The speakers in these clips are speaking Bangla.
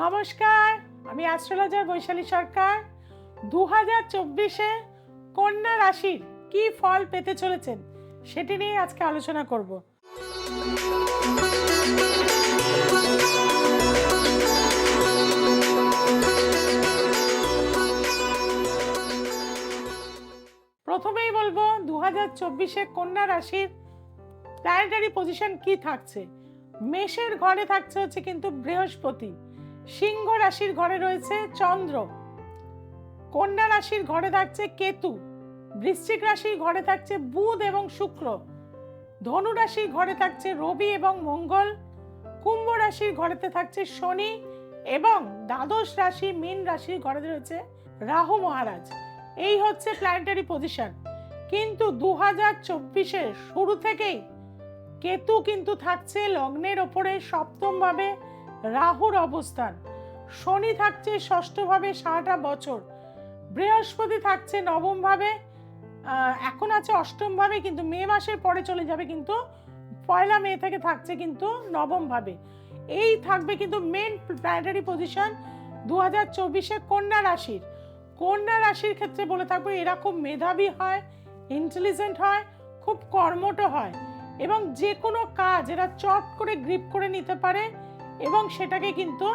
নমস্কার, আমি অ্যাস্ট্রোলজার বৈশালী সরকার। দু হাজার চব্বিশে কন্যা রাশির কি ফল পেতে চলেছেন সেটি নিয়ে আজকে আলোচনা করব। প্রথমেই বলব দু হাজার চব্বিশে কন্যা রাশির প্ল্যানেটারি পজিশন কি থাকছে? মেষের ঘরে থাকছে হচ্ছে কিন্তু বৃহস্পতি। সিংহ রাশির ঘরে রয়েছে চন্দ্র। কন্যা রাশির ঘরে থাকছে কেতু। বৃশ্চিক রাশির ঘরে থাকছে বুধ এবং শুক্র। ধনু রাশির ঘরে থাকছে রবি এবং মঙ্গল। কুম্ভ রাশির ঘরেতে থাকছে শনি এবং দ্বাদশ রাশি মীন রাশির ঘরে রয়েছে রাহু মহারাজ। এই হচ্ছে প্ল্যানেটারি পজিশন কিন্তু দু হাজার চব্বিশের শুরু থেকেই কেতু কিন্তু থাকছে লগ্নের ওপরে সপ্তমভাবে। রাহুর অবস্থান। শনি থাকছে ষষ্ঠভাবে সারাটা বছর। বৃহস্পতি থাকছে নবমভাবে। এখন আছে অষ্টমভাবে, কিন্তু মে মাসের পরে চলে যাবে, কিন্তু পয়লা মে থেকে থাকছে কিন্তু নবমভাবে। এই থাকবে কিন্তু মেন প্ল্যানেটারি পজিশন দু হাজার চব্বিশে কন্যা রাশির। কন্যা রাশির ক্ষেত্রে বলে থাকব এরা খুব মেধাবী হয় ইন্টেলিজেন্ট হয়, খুব কর্মঠ হয় এবং যে কোনো কাজ এরা চট করে গ্রিপ করে নিতে পারে। এবং সেটাকে কিন্তু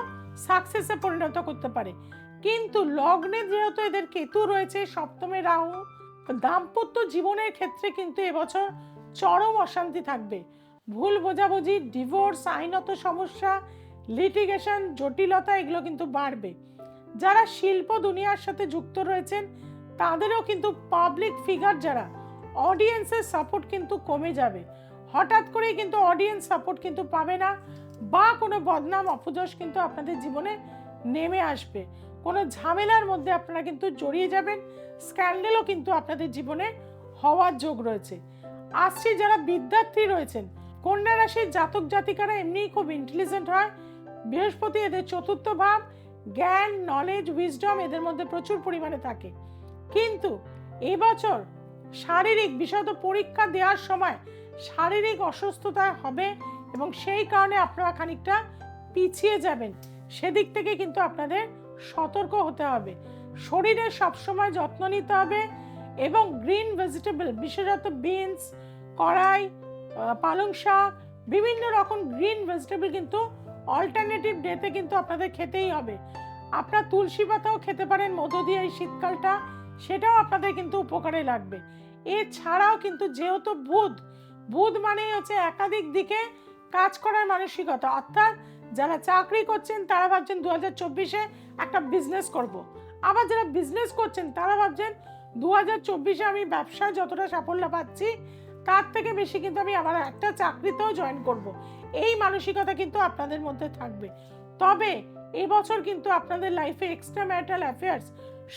সাকসেসে পরিণত করতে পারে। কিন্তু লগ্নে যেহেতু এদের কেতু রয়েছে, সপ্তমে রাহু, দাম্পত্য জীবনের ক্ষেত্রে কিন্তু এবছর চরম অশান্তি থাকবে। ভুল বোঝাবুঝি ডিভোর্স আইনত সমস্যা লিটিগেশন জটিলতা এগুলো কিন্তু বাড়বে। যারা শিল্প দুনিয়ার সাথে যুক্ত রয়েছেন, তাদেরও কিন্তু পাবলিক ফিগার যারা অডিয়েন্সের সাপোর্ট কিন্তু কমে যাবে। হঠাৎ করেই কিন্তু অডিয়েন্স সাপোর্ট কিন্তু পাবে না। বা কোনো বদনাম অপযশ কিন্তু আপনাদের জীবনে নেমে আসবে। কোনো ঝামেলার মধ্যে আপনারা কিন্তু জড়িয়ে যাবেন। স্ক্যান্ডেলও কিন্তু আপনাদের জীবনে হওয়ার যোগ রয়েছে। আসছি যারা বিদ্যার্থী রয়েছেন, কন্যা রাশির জাতক জাতিকারা এমনিই খুব ইন্টেলিজেন্ট হয়। বৃহস্পতি এদের চতুর্থ ভাব, জ্ঞান নলেজ উইজডম এদের মধ্যে প্রচুর পরিমাণে থাকে। কিন্তু এবছর শারীরিক বিশেষত পরীক্ষা দেওয়ার সময় শারীরিক অসুস্থতা হবে এবং সেই কারণে আপনারা খানিকটা পিছিয়ে যাবেন। সেদিক থেকে কিন্তু আপনাদের সতর্ক হতে হবে। শরীরের সবসময় যত্ন নিতে হবে এবং গ্রিন ভেজিটেবল, বিশেষত বিনস, কড়াই পালং শাক, বিভিন্ন রকম গ্রিন ভেজিটেবল কিন্তু অল্টারনেটিভ ডেতে কিন্তু আপনাদের খেতেই হবে। আপনার তুলসী পাতাও খেতে পারেন, মধু দিয়ে এই শীতকালটা, সেটাও আপনাদের কিন্তু উপকারে লাগবে। এছাড়াও কিন্তু যেহেতু বুধ বুধ মানে হচ্ছে একাধিক দিকে কাজ করার মানসিকতা অর্থাৎ যারা চাকরি করছেন, তারা ভাবছেন দু হাজার চব্বিশে একটা বিজনেস করব। আবার যারা বিজনেস করছেন, তারা ভাবছেন দু হাজার চব্বিশে আমি ব্যবসায় যতটা সাফল্য পাচ্ছি, তার থেকে বেশি কিন্তু আমি আবার একটা চাকরিতেও জয়েন করব। এই মানসিকতা কিন্তু আপনাদের মধ্যে থাকবে তবে এবছর কিন্তু আপনাদের লাইফে এক্সট্রা ম্যারিটাল অ্যাফেয়ার্স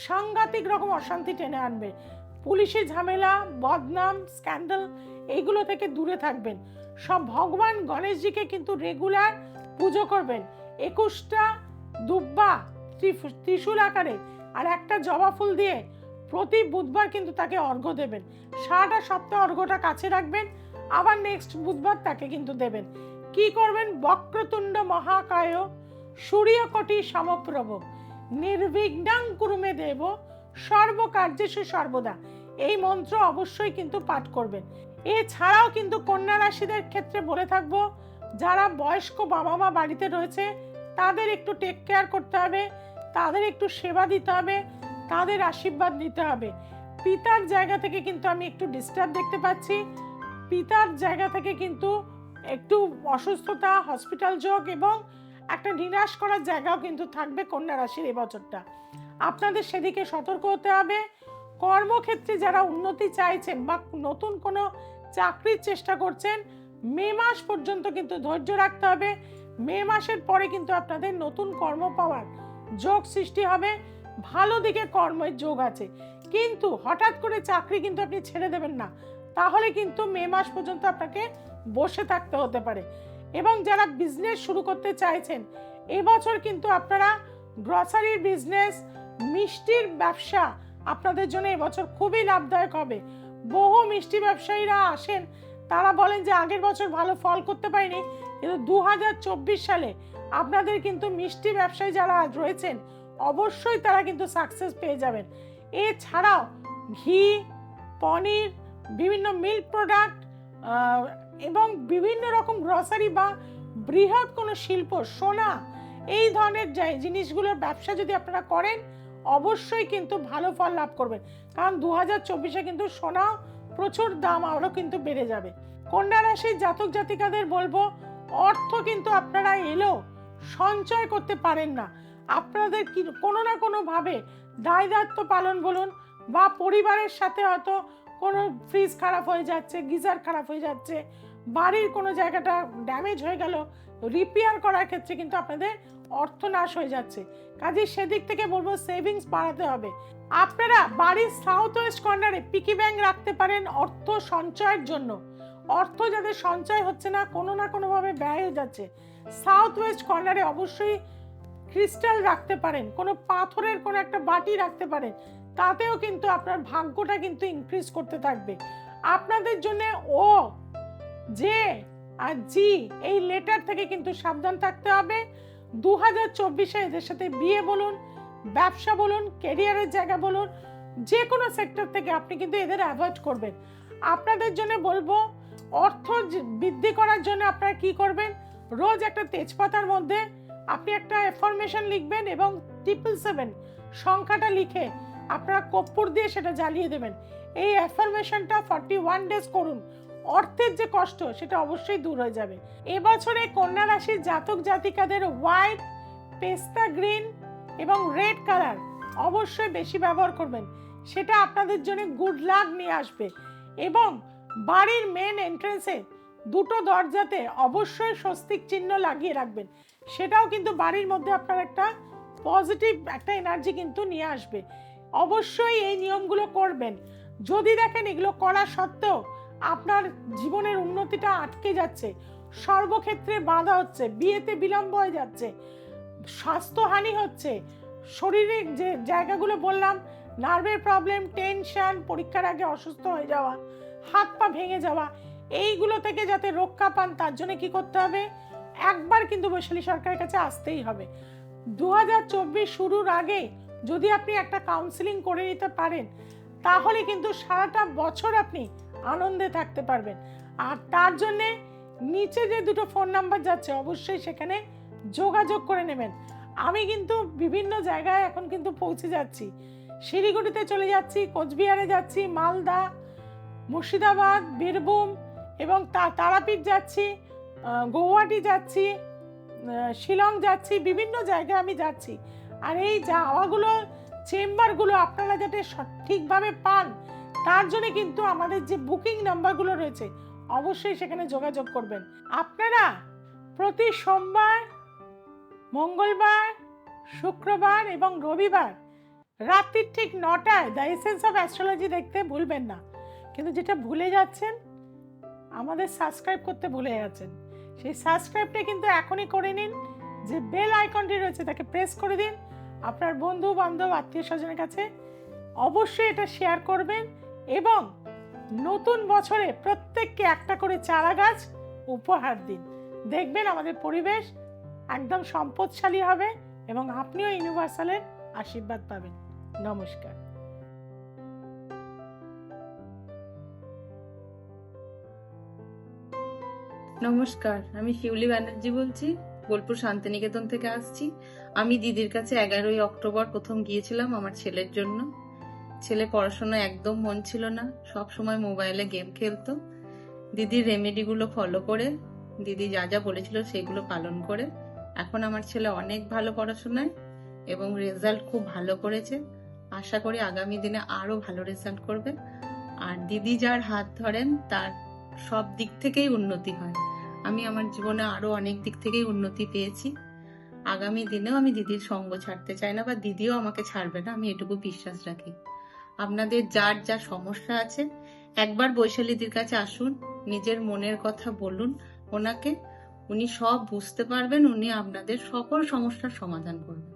সাংঘাতিক রকম অশান্তি টেনে আনবে পুলিশি ঝামেলা, বদনাম, স্ক্যান্ডাল, এইগুলো থেকে দূরে থাকবেন। সব ভগবান গণেশজিকে কিন্তু রেগুলার পুজো করবেন। একুশটা দুব্বা ত্রিশূল আকারে আর একটা জবা ফুল দিয়ে প্রতি বুধবার কিন্তু তাকে অর্ঘ্য দেবেন। সারাটা সপ্তাহ অর্ঘ্যটা কাছে রাখবেন, আবার নেক্সট বুধবার তাকে কিন্তু দেবেন। কি করবেন? বক্রতুণ্ড মহাকায় সূর্যকটি সমপ্রভ। নির্বিঘ্নাং কুরুমে দেব সর্বকার্যেষু সর্বদা। এই মন্ত্র অবশ্যই কিন্তু পাঠ করবেন। এছাড়াও কিন্তু কন্যা রাশিদের ক্ষেত্রে বলে থাকব, যারা বয়স্ক বাবা মা বাড়িতে রয়েছে, তাদের একটু টেক কেয়ার করতে হবে, তাদের একটু সেবা দিতে হবে, তাদের আশীর্বাদ নিতে হবে। পিতার জায়গা থেকে কিন্তু আমি একটু ডিস্টার্ব দেখতে পাচ্ছি। পিতার জায়গা থেকে কিন্তু একটু অসুস্থতা হসপিটাল যোগ এবং একটা নিরাশ করার জায়গাও কিন্তু থাকবে কন্যা রাশির এবছরটা। আপনাদের সেদিকে সতর্ক হতে হবে। কর্মক্ষেত্রে যারা উন্নতি চাইছেন বা নতুন কোনো চাকরির চেষ্টা করছেন, মে মাস পর্যন্ত কিন্তু ধৈর্য রাখতে হবে। মে মাসের পরে কিন্তু আপনাদের নতুন কর্ম পাওয়ার যোগ সৃষ্টি হবে। ভালো দিকে কর্মের যোগ আছে। কিন্তু হঠাৎ করে চাকরি কিন্তু আপনি ছেড়ে দেবেন না। তাহলে কিন্তু মে মাস পর্যন্ত আপনাকে বসে থাকতে হতে পারে। এবং যারা বিজনেস শুরু করতে চাইছেন, এবছর কিন্তু আপনারা গ্রসারির বিজনেস মিষ্টির ব্যবসা আপনাদের জন্য এবছর খুবই লাভদায়ক হবে। বহু মিষ্টি ব্যবসায়ীরা আসেন। তারা বলেন যে আগের বছর ভালো ফল করতে পারিনি, কিন্তু দু হাজার চব্বিশ সালে আপনাদের কিন্তু মিষ্টি ব্যবসায়ী যারা রয়েছেন, অবশ্যই তারা কিন্তু সাকসেস পেয়ে যাবেন। এছাড়াও ঘি, পনির, বিভিন্ন মিল্ক প্রোডাক্ট এবং বিভিন্ন রকম গ্রসারি বা বৃহৎ কোনো শিল্প, সোনা, এই ধরনের জিনিসগুলোর ব্যবসা যদি আপনারা করেন অবশ্যই কিন্তু ভালো ফল লাভ করবেন কারণ দু হাজার চব্বিশে কিন্তু সোনা প্রচুর দাম আরও কিন্তু বেড়ে যাবে। কন্যা রাশির জাতক জাতিকাদের বলব, অর্থ কিন্তু আপনারা এলেও সঞ্চয় করতে পারেন না। আপনাদের কোনো না কোনোভাবে দায় দায়িত্ব পালন বলুন, বা পরিবারের সাথে হয়তো কোনো ফ্রিজ খারাপ হয়ে যাচ্ছে, গিজার খারাপ হয়ে যাচ্ছে, বাড়ির কোনো জায়গাটা ড্যামেজ হয়ে গেল রিপেয়ার করার ক্ষেত্রে কিন্তু আপনাদের অর্থ নাশ হয়ে যাচ্ছে। কাজে সেদিক থেকে বলব সেভিংস বাড়াতে হবে। আপনারা বাড়ির সাউথ ওয়েস্ট কর্নারে পিকি ব্যাংক রাখতে পারেন অর্থ সঞ্চয়ের জন্য। অর্থ যাদের সঞ্চয় হচ্ছে না, কোনো না কোনোভাবে ব্যয় হয়ে যাচ্ছে। সাউথ ওয়েস্ট কর্নারে অবশ্যই ক্রিস্টাল রাখতে পারেন। কোনো পাথরের কোনো একটা বাটি রাখতে পারেন। তাতেও কিন্তু আপনার ভাগ্যটা কিন্তু ইনক্রিজ করতে থাকবে। আপনাদের জন্য ও যে আর জি এই লেটার থেকে কিন্তু সাবধান থাকতে হবে। দু হাজার চব্বিশে এদের সাথে বিয়ে বলুন, ব্যবসা বলুন কেরিয়ারের জায়গা বলুন, যে কোনো সেক্টর থেকে আপনি কিন্তু এদের অ্যাভয়েড করবেন। আপনাদের জন্য বলব, অর্থ বৃদ্ধি করার জন্য আপনারা কি করবেন? রোজ একটা তেজপাতার মধ্যে আপনি একটা এফরমেশন লিখবেন এবং ট্রিপল সেভেন সংখ্যাটা লিখে আপনারা কর্পূর দিয়ে সেটা জ্বালিয়ে দেবেন। এই অ্যাফার্মেশনটা ফর্টি ওয়ান ডেজ করুন। অর্থের যে কষ্ট, সেটা অবশ্যই দূর হয়ে যাবে। এবছরে কন্যা রাশির জাতক জাতিকাদের হোয়াইট পেস্তা গ্রিন এবং রেড কালার অবশ্যই বেশি ব্যবহার করবেন। সেটা আপনাদের জন্য গুড লাক নিয়ে আসবে। এবং বাড়ির মেন এন্ট্রেন্সে দুটো দরজাতে অবশ্যই স্বস্তিক চিহ্ন লাগিয়ে রাখবেন। সেটাও কিন্তু বাড়ির মধ্যে আপনার একটা পজিটিভ একটা এনার্জি কিন্তু নিয়ে আসবে। অবশ্যই এই নিয়মগুলো করবেন। যদি দেখেন এগুলো করা সত্ত্বেও আপনার জীবনের উন্নতিটা আটকে যাচ্ছে। সর্বক্ষেত্রে বাধা হচ্ছে, বিয়েতে বিলম্ব হয়ে যাচ্ছে, স্বাস্থ্যহানি হচ্ছে। শরীরে যে জায়গাগুলো বললাম, নার্ভের প্রবলেম, টেনশন, পরীক্ষার আগে অসুস্থ হয়ে যাওয়া, হাত পা ভেঙে যাওয়া, এইগুলো থেকে যাতে রক্ষা পান, তার জন্য কি করতে হবে? একবার কিন্তু বৈশালী সরকারের কাছে আসতেই হবে। দু হাজার চব্বিশ শুরুর আগে যদি আপনি একটা কাউন্সিলিং করে নিতে পারেন, তাহলে কিন্তু সারাটা বছর আপনি আনন্দে থাকতে পারবেন। আর তার জন্যে নিচে যে দুটো ফোন নাম্বার যাচ্ছে, অবশ্যই সেখানে যোগাযোগ করে নেবেন। আমি কিন্তু বিভিন্ন জায়গায় এখন কিন্তু পৌঁছে যাচ্ছি। শিলিগুড়িতে চলে যাচ্ছি, কোচবিহারে যাচ্ছি, মালদা, মুর্শিদাবাদ, বীরভূম এবং তা- তারাপীঠ যাচ্ছি গৌহাটি যাচ্ছি শিলং যাচ্ছি, বিভিন্ন জায়গায় আমি যাচ্ছি। আর এই যাওয়াগুলো, চেম্বারগুলো আপনারা যাতে সঠিকভাবে পান তার জন্য কিন্তু আমাদের যে বুকিং নাম্বারগুলো রয়েছে, অবশ্যই সেখানে যোগাযোগ করবেন। আপনারা প্রতি সোমবার, মঙ্গলবার, শুক্রবার এবং রবিবার রাত্রির ঠিক নটায় দ্য এসেন্স অফ অ্যাস্ট্রোলজি দেখতে ভুলবেন না। কিন্তু যেটা ভুলে যাচ্ছেন, আমাদের সাবস্ক্রাইব করতে ভুলে যাচ্ছেন সেই সাবস্ক্রাইবটা কিন্তু এখনই করে নিন, যে বেল আইকনটি রয়েছে তাকে প্রেস করে দিন। আপনার বন্ধু বান্ধব আত্মীয় স্বজনের কাছে অবশ্যই এটা শেয়ার করবেন। এবং নতুন বছরে প্রত্যেককে একটা করে চারা গাছ উপহার দিন। দেখবেন আমাদের পরিবেশ একদম সম্পদশালী হবে এবং আপনিও ইউনিভার্সালের আশীর্বাদ পাবেন। নমস্কার। নমস্কার, আমি শিউলি ব্যানার্জি বলছি, বোলপুর শান্তিনিকেতন থেকে আসছি। আমি দিদির কাছে এগারোই অক্টোবর প্রথম গিয়েছিলাম আমার ছেলের জন্য। ছেলে পড়াশোনা একদম মন ছিল না। সব সময় মোবাইলে গেম খেলতো। দিদির রেমেডিগুলো ফলো করে, দিদি যা যা বলেছিল সেগুলো পালন করে। এখন আমার ছেলে অনেক ভালো পড়াশোনায় এবং রেজাল্ট খুব ভালো করেছে। আশা করি আগামী দিনে আরও ভালো রেজাল্ট করবে। আর দিদি যার হাত ধরেন, তার সব দিক থেকেই উন্নতি হয়। আমি আমার জীবনে আরও অনেক দিক থেকেই উন্নতি পেয়েছি। আগামী দিনেও আমি দিদির সঙ্গ ছাড়তে চাই না বা দিদিও আমাকে ছাড়বে না, আমি এটুকু বিশ্বাস রাখি। আপনাদের যার যা সমস্যা আছে, একবার বৈশালীদির কাছে আসুন, নিজের মনের কথা বলুন ওনাকে, উনি সব বুঝতে পারবেন, উনি আপনাদের সকল সমস্যার সমাধান করবেন।